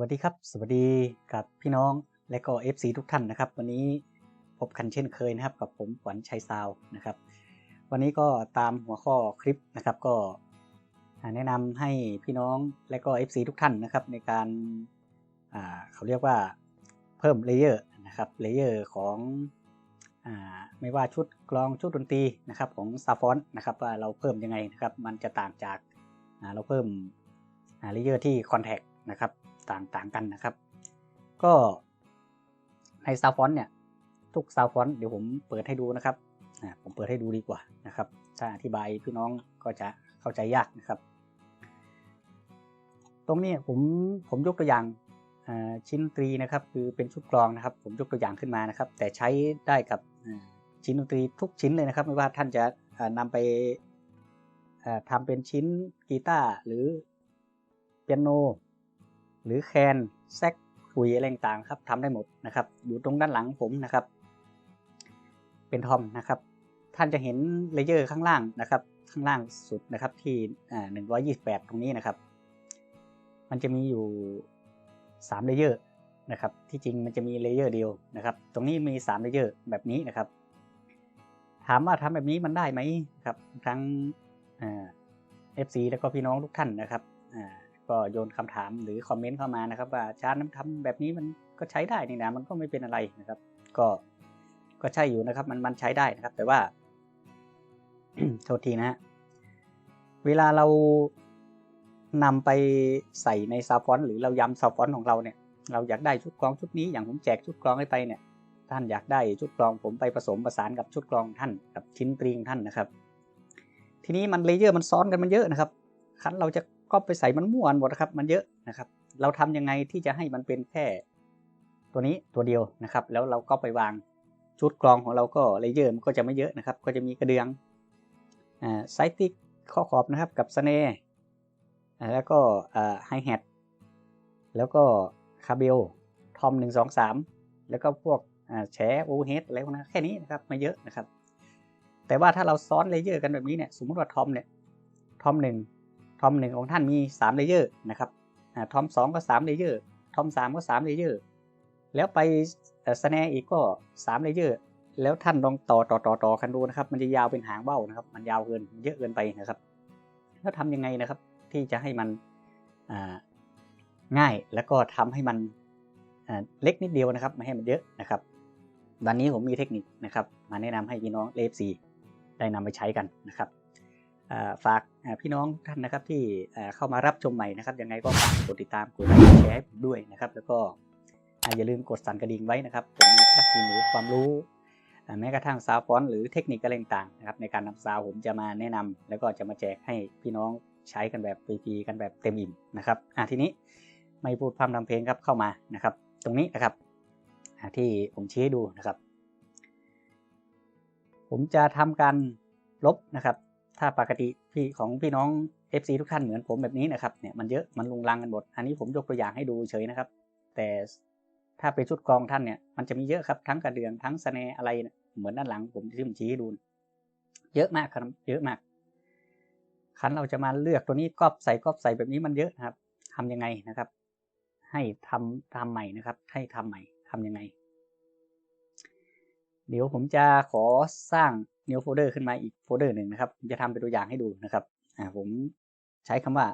วัสดีครับ สวัสดีกับพี่น้องและก็ FC ทุกท่านนะครับ วันนี้พบกันเช่นเคยนะครับ กับผมขวัญชัยซาวนะครับ วันนี้ก็ตามหัวข้อคลิปนะครับ ก็แนะนำให้พี่น้องและก็ FC ทุกท่านนะครับ ในการเขาเรียกว่าเพิ่มเลเยอร์นะครับเลเยอร์ของอไม่ว่าชุดกลองชุดดนตรีนะครับของซาฟอนนะครับว่าเราเพิ่มยังไงนะครับ มันจะต่างจากเราเพิ่มเลเยอร์ที่คอนแทคนะครับ ต่างต่างกันนะครับ ก็ในซาวฟอนเนี่ยทุกซาวฟอนเดี๋ยวผมเปิดให้ดูนะครับผมเปิดให้ดูดีกว่านะครับ ถ้าอธิบายพี่น้องก็จะเข้าใจยากนะครับ ตรงนี้ผมผมยกตัวอย่างชิ้นดนตรีนะครับ คือเป็นชุดกลองนะครับ ผมยกตัวอย่างขึ้นมานะครับ แต่ใช้ได้กับชิ้นดนตรีทุกชิ้นเลยนะครับ ไม่ว่าท่านจะอ่านำไปอ่าทำเป็นชิ้นกีตาร์หรือเปียโน หรือแคนแซกคุยอะไรต่างๆครับทำได้หมดนะครับ อยู่ตรงด้านหลังผมนะครับ เป็นทอมนะครับ ท่านจะเห็นเลเยอร์ข้างล่างนะครับ ข้างล่างสุดนะครับที่อ่าหนึ่งร้อยยี่สิบแปดตรงนี้นะครับ มันจะมีอยู่สามเลเยอร์นะครับ ที่จริงมันจะมีเลเยอร์เดียวนะครับ ตรงนี้มีสามเลเยอร์แบบนี้นะครับ ถามว่าทำแบบนี้มันได้ไหมครับทั้งเอฟซีแล้วก็พี่น้องทุกท่านนะครับอ่า ก็โยนคำถามหรือคอมเมนต์เข้ามานะครับ ว่าอาจารย์ทำแบบนี้มันก็ใช้ได้นี่นะมันก็ไม่เป็นอะไรนะครับ ก็ก็ใช่อยู่นะครับ มันมันใช้ได้นะครับ แต่ว่าโทษทีนะฮะเวลาเรานำไปใส่ในซาวฟอนหรือเรายำซาวฟอนของเราเนี่ย เราอยากได้ชุดกลองชุดนี้อย่างผมแจกชุดกลองให้ไปเนี่ย ท่านอยากได้ชุดกลองผมไปผสมประสานกับชุดกลองท่านกับชิ้นตรีของท่านนะครับ ทีนี้มันเลเยอร์มันซ้อนกันมันเยอะนะครับคันเราจะ ก็ไปใส่มันมั่วหมดนะครับ มันเยอะนะครับ เราทำยังไงที่จะให้มันเป็นแค่ตัวนี้ตัวเดียวนะครับ แล้วเราก็ไปวางชุดกรองของเราก็เลเยอร์มันก็จะไม่เยอะนะครับ ก็จะมีกระเดืองอไซติกข้อขอบนะครับกับสเน่แล้วก็ไฮแฮทแล้วก็คาเบลทอมหนึ่งสองสามแล้วก็พวกแฉโอเฮดอะไรพวกนั้นแค่นี้นะครับไม่เยอะนะครับ แต่ว่าถ้าเราซ้อนเลเยอร์กันแบบนี้เนี่ยสมมติว่าทอมเนี่ยทอมหนึ่ง ทอมหนึ่งของท่านมี3เลเยอร์นะครับทอมสองก็3เลเยอร์ทอมสามก็3เลเยอร์แล้วไปสแนอีกก็3เลเยอร์แล้วท่านลองต่อต่อต่อต่อกันดูนะครับ มันจะยาวเป็นหางเบ้านะครับ มันยาวเกินเยอะเกินไปนะครับ แล้วทำยังไงนะครับ ที่จะให้มันง่ายแล้วก็ทำให้มันเล็กนิดเดียวนะครับ ไม่ให้มันเยอะนะครับ วันนี้ผมมีเทคนิคนะครับ มาแนะนำให้พี่น้องเลฟซีได้นำไปใช้กันนะครับ ฝากพี่น้องท่านนะครับที่เข้ามารับชมใหม่นะครับยังไงก็ฝากกดติดตามกดไลค์แชร์ให้ผมด้วยนะครับ แล้วก็อย่าลืมกดสั่นกระดิ่งไว้นะครับผมมีทักษะหรือความรู้แม้กระทั่งซาวฟอนหรือเทคนิคอะไรต่างๆนะครับในการนำซาวผมจะมาแนะนำแล้วก็จะมาแจกให้พี่น้องใช้กันแบบฟรีๆกันแบบเต็มอิ่มนะครับอะทีนี้ไม่พูดพร่ำทำเพลงครับเข้ามานะครับ ตรงนี้นะครับที่ผมชี้ให้ดูนะครับ ผมจะทำการลบนะครับ ถ้าปกติพี่ของพี่น้อง FC ทุกท่านเหมือนผมแบบนี้นะครับเนี่ยมันเยอะมันลุงลังกันหมด อันนี้ผมยกตัวอย่างให้ดูเฉยนะครับ แต่ถ้าเป็นชุดกรองท่านเนี่ยมันจะมีเยอะครับทั้งกระเดืองทั้งสแนอะไรเหมือนด้านหลังผมที่ผมชี้ให้ดู เยอะมากครับเยอะมากคันเราจะมาเลือกตัวนี้กอบใส่กอบใส่แบบนี้มันเยอะนะครับ ทํำยังไงนะครับ ให้ทำทำใหม่นะครับ ให้ทำใหม่ทํำยังไง เดี๋ยวผมจะขอสร้าง new folder ขึ้นมาอีกโฟลเดอร์หนึ่งนะครับผมจะทำเป็นตัวอย่างให้ดูนะครับอ่าผมใช้คำว่า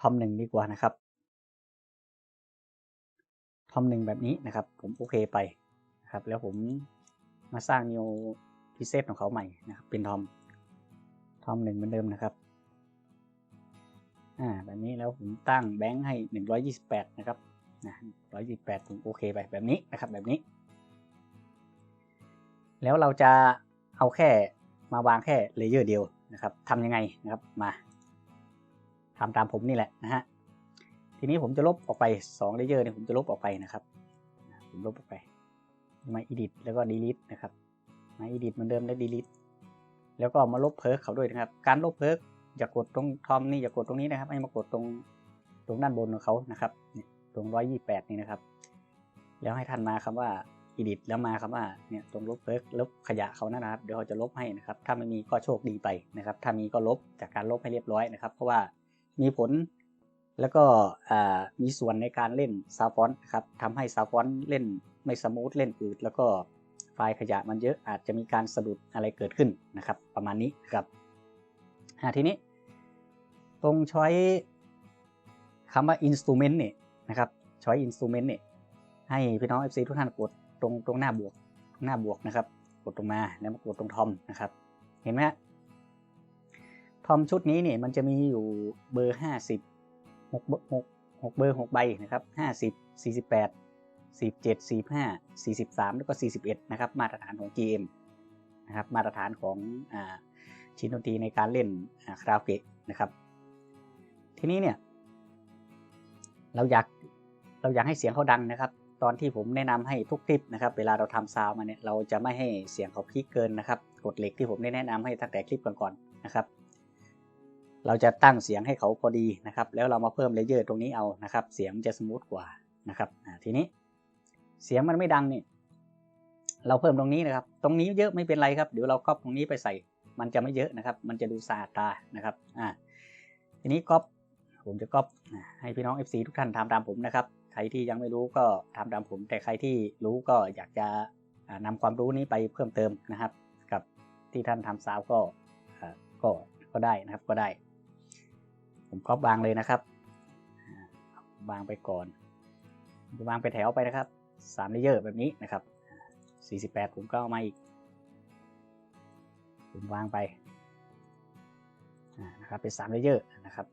ทอมหนึ่งดีกว่านะครับทอมหนึ่งแบบนี้นะครับ ผมโอเคไปนะครับ แล้วผมมาสร้าง new preset ของเขาใหม่นะครับ เป็นทอมทอมหนึ่งเหมือนเดิมนะครับอ่าแบบนี้แล้วผมตั้งแบงค์ให้หนึ่งร้อยยี่สิบแปดนะครับนะร้อยยี่สิบแปดผมโอเคไปแบบนี้นะครับแบบนี้ แล้วเราจะ เอาแค่มาวางแค่เลเยอร์เดียวนะครับทำยังไงนะครับมาทำตามผมนี่แหละนะฮะทีนี้ผมจะลบออกไป2เลเยอร์เนี่ยผมจะลบออกไปนะครับ ผมลบออกไปมา edit แล้วก็ delete นะครับมา edit เหมือนเดิมแล้ว delete แล้วก็มาลบเพิร์กเขาด้วยนะครับ การลบเพิร์กอย่ากดตรงทอมนี่อย่ากดตรงนี้นะครับ ให้มากดตรงตรงด้านบนของเขานะครับ ตรง 128 นี่นะครับ แล้วให้ท่านมาคำว่า edit แล้วมาครับว่าเนี่ยตรงลบเพิร์กลบขยะเขานะครับ เดี๋ยวเขาจะลบให้นะครับ ถ้าไม่มีก็โชคดีไปนะครับ ถ้ามีก็ลบจากการลบให้เรียบร้อยนะครับ เพราะว่ามีผลแล้วก็มีส่วนในการเล่นซาวฟอนนะครับทำให้ซาวฟอนเล่นไม่สมูทเล่นอืดแล้วก็ไฟล์ขยะมันเยอะอาจจะมีการสะดุดอะไรเกิดขึ้นนะครับ ประมาณนี้ครับทีนี้ ตรงช้อยคำว่า instrument เนี่ยนะครับช้อย instrument เนี่ยให้พี่น้อง FC ทุกท่านกด ตรงตรงหน้าบวกหน้าบวกนะครับ กดตรงมาแล้วมากดตรงทอมนะครับ เห็นไหมทอมชุดนี้เนี่ยมันจะมีอยู่เบอร์ห้าสิบหกหกหกเบอร์หกใบนะครับห้าสิบสี่สิบแปดสี่เจ็ดสี่ห้าสี่สิบสามแล้วก็สี่สิบเอ็ดนะครับ มาตรฐานของ GM นะครับ มาตรฐานของอชิ้นดนตรีในการเล่นคาราโอเกะนะครับ ทีนี้เนี่ย เราอยากเราอยากให้เสียงเขาดังนะครับ ตอนที่ผมแนะนำให้ทุกคลิปนะครับเวลาเราทำซาวมาเนี่ยเราจะไม่ให้เสียงเขาพีคเกินนะครับกฎเหล็กที่ผมได้แนะนำให้ตั้งแต่คลิปก่อนๆนะครับ เราจะตั้งเสียงให้เขาพอดีนะครับ แล้วเรามาเพิ่มเลเยอร์ตรงนี้เอานะครับ เสียงจะสมูทกว่านะครับทีนี้เสียงมันไม่ดังนี่เราเพิ่มตรงนี้นะครับ ตรงนี้เยอะไม่เป็นไรครับเดี๋ยวเราก๊อปตรงนี้ไปใส่ มันจะไม่เยอะนะครับ มันจะดูสะอาดตานะครับอ่าทีนี้ก๊อปผมจะก๊อปให้พี่น้อง FC ทุกท่านทำตามผมนะครับ รที่ยังไม่รู้ก็ทำตามผม แต่ใครที่รู้ก็อยากจะนำความรู้นี้ไปเพิ่มเติมนะครับ กับที่ท่านทำซาวก็ก็ก็ได้นะครับก็ได้ ผมก๊อปวางเลยนะครับวางไปก่อนวางไปแถวไปนะครับสามเลเยอร์แบบนี้นะครับ 48 ผมก็เอามาอีก ผมวางไปนะครับเป็น3เลเยอร์นะครับ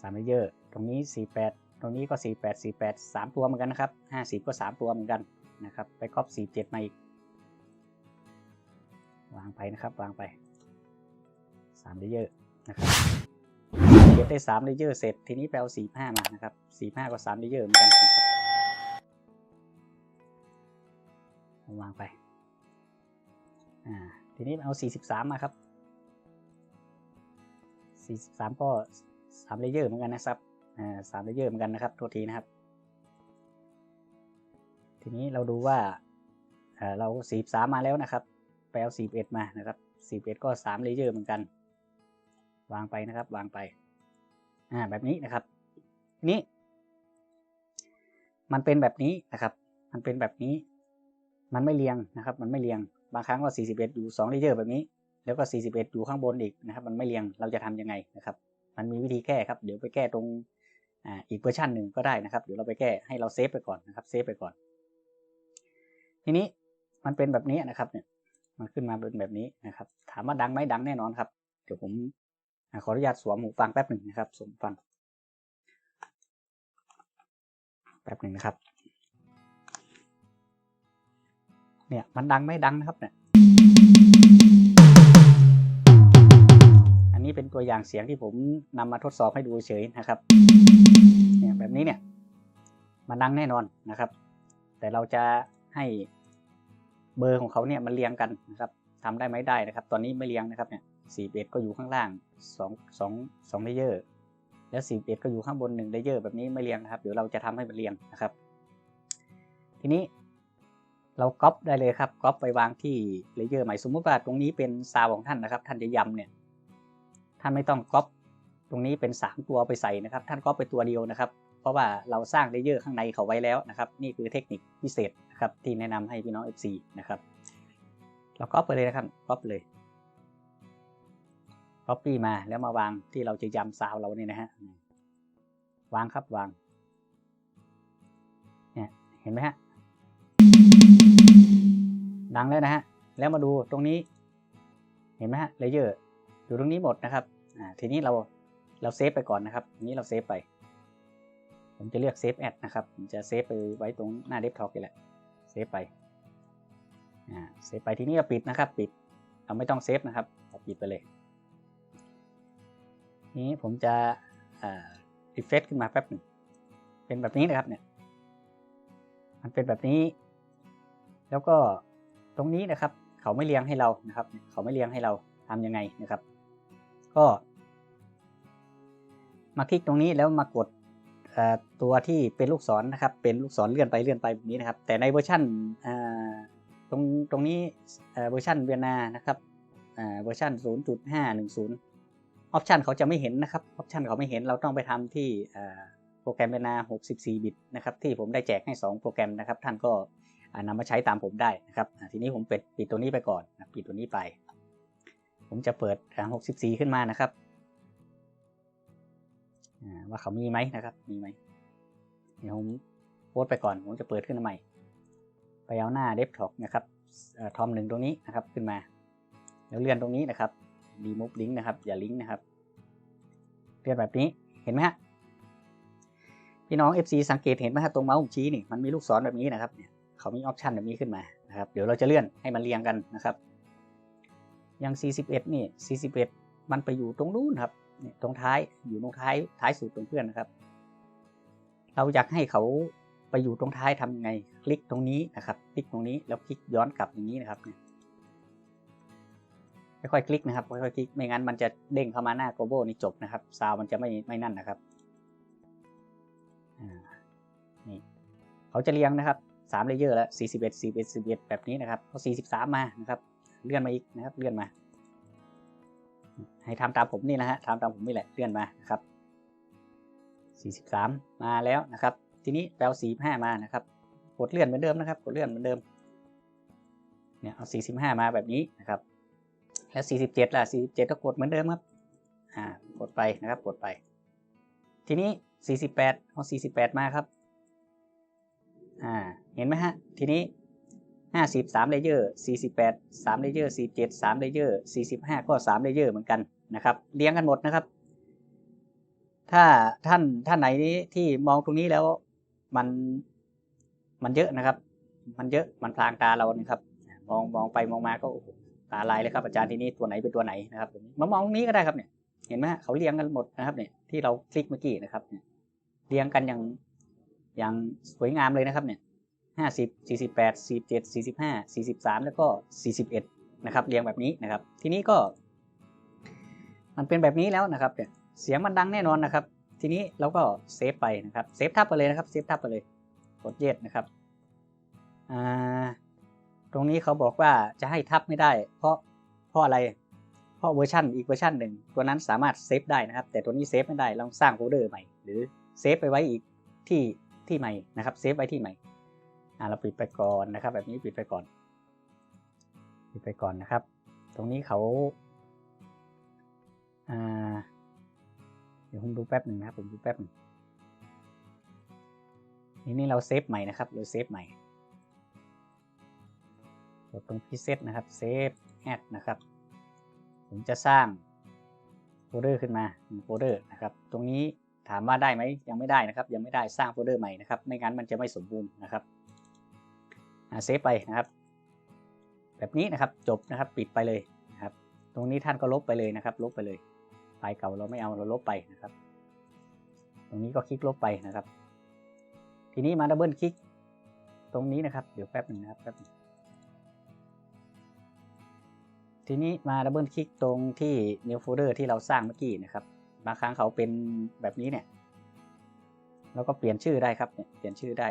3เลเยอร์ ตรงนี้ 48 ตรงนี้ก็ 48 48 3 ตัวเหมือนกันนะครับ 50 ก็ 3 ตัวเหมือนกันนะครับ ไปก๊อป47 มาอีก วางไปนะครับ วางไป3เลเยอร์นะครับเก็บได้3เลเยอร์เสร็จ ทีนี้ไปเอา45 มานะครับ 45 ก็ 3เลเยอร์เหมือนกันนะครับวางไป อ่า ทีนี้เอา 43 มาครับ 43 ก็3เลเยอร์เหมือนกันนะครับ อ่า3เลเยอร์เหมือนกันนะครับโทษทีนะครับ ทีนี้เราดูว่าเรา43มมาแล้วนะครับไปลสีเอา41มานะครับ41ก็3เลเยอร์เหมือนกัน วางไปนะครับ วางไปอ่าแบบนี้นะครับทีนี้มันเป็นแบบนี้นะครับ มันเป็นแบบนี้ มันไม่เรียงนะครับ มันไม่เรียง บางครั้งก็ 41 อยู่2เลเยอร์แบบนี้ แล้วก็ 41 อยู่ข้างบนอีกนะครับ มันไม่เรียง เราจะทำยังไงนะครับ มันมีวิธีแก้ครับ เดี๋ยวไปแก้ตรง อ่าอีกเวอร์ชันหนึ่งก็ได้นะครับ เดี๋ยวเราไปแก้ให้เราเซฟไปก่อนนะครับเซฟไปก่อน ทีนี้มันเป็นแบบนี้นะครับเนี่ยมันขึ้นมาเป็นแบบนี้นะครับ ถามว่าดังไหมดังแน่นอนครับ เดี๋ยวผมขออนุญาตสวมหูฟังแป๊บหนึ่งนะครับสวมฟังแป๊บหนึ่งนะครับ เนี่ยมันดังไม่ดังนะครับเนี่ยอันนี้เป็นตัวอย่างเสียงที่ผมนำมาทดสอบให้ดูเฉยนะครับ แบบนี้เนี่ยมันดังแน่นอนนะครับ แต่เราจะให้เบอร์ของเขาเนี่ยมันเรียงกันนะครับทำได้ไหมได้นะครับ ตอนนี้ไม่เรียงนะครับเนี่ยสี่เอ็ดก็อยู่ข้างล่างสองสองสองเลเยอร์แล้วสี่เอ็ดก็อยู่ข้างบนหนึ่งเลเยอร์แบบนี้ไม่เรียงนะครับ เดี๋ยวเราจะทำให้มันเรียงนะครับ ทีนี้เราก๊อปได้เลยครับก๊อปไปวางที่เลเยอร์ใหม่สมมติว่าตรงนี้เป็นซาวของท่านนะครับ ท่านจะยำเนี่ยท่านไม่ต้องก๊อปตรงนี้เป็นสามตัวไปใส่นะครับ ท่านก๊อปไปตัวเดียวนะครับ เพราะว่าเราสร้างเลเยอร์ข้างในเขาไว้แล้วนะครับนี่คือเทคนิคพิเศษนะครับที่แนะนำให้พี่น้อง FC นะครับเราก๊อปไปเลยนะครับก๊อปเลยก๊อปปี้มาแล้วมาวางที่เราจะยำซาวเราเนี่ยนะฮะวางครับวางเนี่ยเห็นไหมฮะดังแล้วนะฮะแล้วมาดูตรงนี้ เห็นไหมฮะเลเยอร์อยู่ตรงนี้หมดนะครับอ่าทีนี้เราเราเซฟไปก่อนนะครับทีนี้เราเซฟไป ผมจะเลือกเซฟแอดนะครับ ผมจะเซฟไปไว้ตรงหน้าเดสก์ท็อปนี่แหละ เซฟไป อ่า เซฟไปทีนี้เราปิดนะครับ ปิด เราไม่ต้องเซฟนะครับเราปิดไปเลย นี้ผมจะอ่ารีเฟซขึ้นมาแป๊บหนึ่งเป็นแบบนี้นะครับเนี่ย มันเป็นแบบนี้ แล้วก็ตรงนี้นะครับ เขาไม่เลี้ยงให้เรานะครับ เขาไม่เลี้ยงให้เราทำยังไงนะครับ ก็ มาคลิกตรงนี้แล้วมากด ตัวที่เป็นลูกศรนนะครับ เป็นลูกศรเลื่อนไปเลื่อนไปแบบนี้นะครับ แต่ในเวอร์ชันตรงตรงนี้เวอร์ชันเวียนนานะครับเวอร์ชัน0.510 ออปชันเขาจะไม่เห็นนะครับ ออปชันเขาไม่เห็น เราต้องไปทำที่โปรแกรมเวียนา 64 บิตนะครับ ที่ผมได้แจกให้ 2 โปรแกรมนะครับ ท่านก็อ่านำมาใช้ตามผมได้นะครับ ทีนี้ผมปิดปิดตัวนี้ไปก่อน ปิดตัวนี้ไป ผมจะเปิด 64 ขึ้นมานะครับ ว่าเขามีไหมนะครับ มีไหมเดี๋ยวผมโพสไปก่อน ผมจะเปิดขึ้นใหม่ ไปเอาหน้าเดสก์ท็อปนะครับทอมหนึ่งตรงนี้นะครับขึ้นมา แล้วเลื่อนตรงนี้นะครับ remove link นะครับ อย่าลิงก์นะครับเลื่อนแบบนี้เห็นไหมฮะพี่น้อง FC สังเกตเห็นไหมฮะตรงเมาส์ผมชี้นี่มันมีลูกศรแบบนี้นะครับเนี่ยเขามีออปชันแบบนี้ขึ้นมานะครับเดี๋ยวเราจะเลื่อนให้มันเรียงกันนะครับอย่าง 41 นี่ 41 มันไปอยู่ตรงนู้นครับ เนี่ยตรงท้ายอยู่ตรงท้ายท้ายสุดตรงเพื่อนนะครับ เราอยากให้เขาไปอยู่ตรงท้ายทำยังไง คลิกตรงนี้นะครับ คลิกตรงนี้แล้วคลิกย้อนกลับอย่างนี้นะครับเนี่ยค่อยๆคลิกนะครับค่อยๆคลิกไม่งั้นมันจะเด้งเข้ามาหน้าโกโบนี่จบนะครับซาวมันจะไม่ไม่นั่นนะครับนี่เขาจะเรียงนะครับสามเลเยอร์แล้วสี่สิบเอ็ดสี่เอ็ดสิบเอ็ดแบบนี้นะครับพอสี่สิบสามมานะครับ เลื่อนมาอีกนะครับ เลื่อนมา ให้ทำตามผมนี่นะฮะทำตามผมนี่แหละเลื่อนมานะครับสี่สิบสามมาแล้วนะครับ ทีนี้แปลสี่ห้ามานะครับ กดเลื่อนเหมือนเดิมนะครับ กดเลื่อนเหมือนเดิมเนี่ยเอาสี่สิบห้ามาแบบนี้นะครับ แล้ว 47ล่ะ47 ก็กดเหมือนเดิมครับอ่ากดไปนะครับกดไป ทีนี้ 48 เอา 48 มาครับอ่าเห็นไหมฮะทีนี้ 50 3เลเยอร์48 3เลเยอร์47 3เจ็ดสามเลเยอร์45ก็3เลเยอร์เหมือนกันนะครับเรียงกันหมดนะครับ ถ้าท่านท่านไหนที่มองตรงนี้แล้วมันมันเยอะนะครับ มันเยอะมันพลางตาเรานะครับ มองมองไปมองมาก็ตาลายเลยครับอาจารย์ที่นี้ตัวไหนเป็นตัวไหนนะครับมามองนี้ก็ได้ครับเนี่ยเห็นไหมเขาเรียงกันหมดนะครับเนี่ยที่เราคลิกเมื่อกี้นะครับเนี่ยเรียงกันอย่างอย่างสวยงามเลยนะครับเนี่ย ห้าสิบสี่สิบแปดสี่เจ็ดสี่สิบห้าสี่สิบสามแล้วก็สี่สิบเอ็ดนะครับเรียงแบบนี้นะครับ ทีนี้ก็ มันเป็นแบบนี้แล้วนะครับเนี่ยเสียงมันดังแน่นอนนะครับ ทีนี้เราก็เซฟไปนะครับเซฟทับไปเลยนะครับเซฟทับไปเลยกดเย็ดนะครับอ่าตรงนี้เขาบอกว่าจะให้ทับไม่ได้ เพราะเพราะอะไร เพราะเวอร์ชันอีกเวอร์ชันหนึ่งตัวนั้นสามารถเซฟได้นะครับ แต่ตัวนี้เซฟไม่ได้ลองสร้างโฟลเดอร์ใหม่หรือเซฟไปไว้อีกที่ที่ใหม่นะครับเซฟไว้ที่ใหม่ อ่าเราปิดไปก่อนนะครับ แบบนี้ปิดไปก่อน ปิดไปก่อนนะครับ ตรงนี้เขาอ่าเดี๋ยวผมดูแป๊บหนึ่งนะครับผมดูแป๊บหนึ่งนี่นี่เราเซฟใหม่นะครับเราเซฟใหม่กดตรงพิเศษนะครับเซฟแอดนะครับ ผมจะสร้างโฟลเดอร์ขึ้นมาโฟลเดอร์นะครับ ตรงนี้ถามว่าได้ไหมยังไม่ได้นะครับ ยังไม่ได้สร้างโฟลเดอร์ใหม่นะครับ ไม่งั้นมันจะไม่สมบูรณ์นะครับ เซฟไปนะครับ แบบนี้นะครับจบนะครับปิดไปเลยนะครับ ตรงนี้ท่านก็ลบไปเลยนะครับ ลบไปเลยไฟล์เก่าเราไม่เอาเราลบไปนะครับ ตรงนี้ก็คลิกลบไปนะครับ ทีนี้มาดับเบิลคลิกตรงนี้นะครับเดี๋ยวแป๊บหนึ่งนะครับแป๊บนึงทีนี้มาดับเบิลคลิกตรงที่ new folder ที่เราสร้างเมื่อกี้นะครับ บางครั้งเขาเป็นแบบนี้เนี่ยเราก็เปลี่ยนชื่อได้ครับเนี่ยเปลี่ยนชื่อได้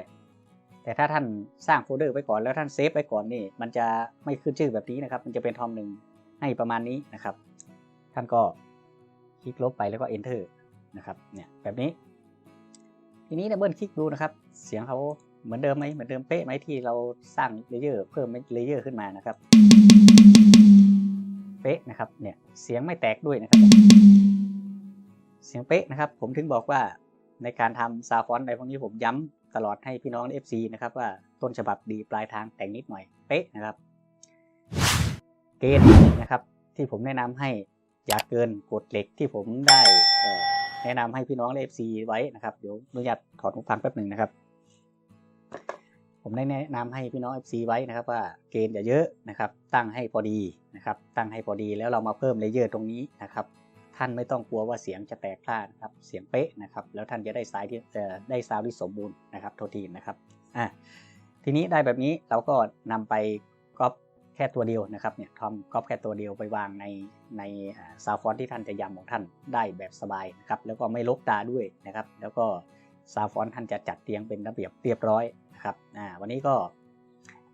แต่ถ้าท่านสร้างโฟลเดอร์ไว้ก่อนแล้วท่านเซฟไว้ก่อนนี่มันจะไม่ขึ้นชื่อแบบนี้นะครับ มันจะเป็นทอมหนึ่งให้ประมาณนี้นะครับ ท่านก็คลิกลบไปแล้วก็ enter นะครับเนี่ยแบบนี้ ทีนี้ดับเบิลคลิกดูนะครับ เสียงเขาเหมือนเดิมไหมเหมือนเดิมเป๊ะไหมที่เราสร้างเลเยอร์เพิ่มเลเยอร์ขึ้นมานะครับเป๊ะนะครับเนี่ยเสียงไม่แตกด้วยนะครับ เสียงเป๊ะนะครับ ผมถึงบอกว่าในการทำซาวฟอนต์ในพวกนี้ผมย้ำ ตลอดให้พี่น้อง FC นะครับว่าต้นฉบับดีปลายทางแต่งนิดหน่อยเป๊ะนะครับ เกณฑ์นะครับที่ผมแนะนำให้อย่าเกินกฎเหล็กที่ผมได้แนะนำให้พี่น้อง FC ไว้นะครับเดี๋ยวอนุญาตถอดหูฟังแป๊บหนึ่งนะครับ ผมได้แนะนำให้พี่น้อง FC ไว้นะครับ ว่าเกณฑ์อย่าเยอะนะครับ ตั้งให้พอดีนะครับ ตั้งให้พอดีแล้วเรามาเพิ่มเลเยอร์ตรงนี้นะครับ ท่านไม่ต้องกลัวว่าเสียงจะแตกพลาดครับเสียงเป๊ะนะครับ แล้วท่านจะได้สายที่ได้ซาวด์ที่สมบูรณ์นะครับโทษทีนะครับอะทีนี้ได้แบบนี้เราก็นำไปก๊อปแค่ตัวเดียวนะครับเนี่ยทำก๊อปแค่ตัวเดียวไปวางในในซาวฟอนที่ท่านจะยำของท่านได้แบบสบายนะครับแล้วก็ไม่ลกตาด้วยนะครับ แล้วก็ซาวฟอนท่านจะจัดเตียงเป็นระเบียบเรียบร้อยนะครับอ่าวันนี้ก็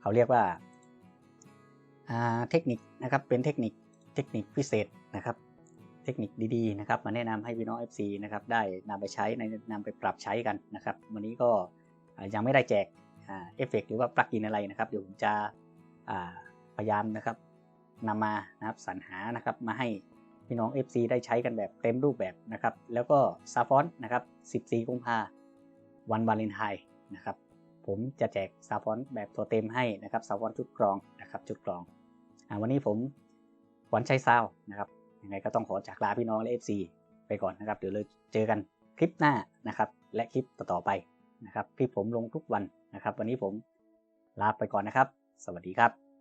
เขาเรียกว่าอ่าเทคนิคนะครับเป็นเทคนิคเทคนิคพิเศษนะครับ เทคนิคดีๆนะครับมาแนะนำให้พี่น้อง FC นะครับได้นำไปใช้ในนำไปปรับใช้กันนะครับ วันนี้ก็ยังไม่ได้แจกเอฟเฟกต์หรือว่าปลั๊กอินอะไรนะครับ เดี๋ยวผมจะพยายามนะครับนำมานะครับสรรหานะครับมาให้พี่น้อง FC ได้ใช้กันแบบเต็มรูปแบบนะครับ แล้วก็ซาฟอนนะครับ 14 กุมภาวันวาเลนไทน์นะครับ ผมจะแจกซาฟอนแบบตัวเต็มให้นะครับซาฟอนชุดกรองนะครับชุดกรองอวันนี้ผมวันชัยซาวนะครับ ยังไงก็ต้องขอจากลาพี่น้องและ FC ไปก่อนนะครับ เดี๋ยวเราเจอกันคลิปหน้านะครับ และคลิปต่อๆไปนะครับคลิปผมลงทุกวันนะครับ วันนี้ผมลาไปก่อนนะครับ สวัสดีครับ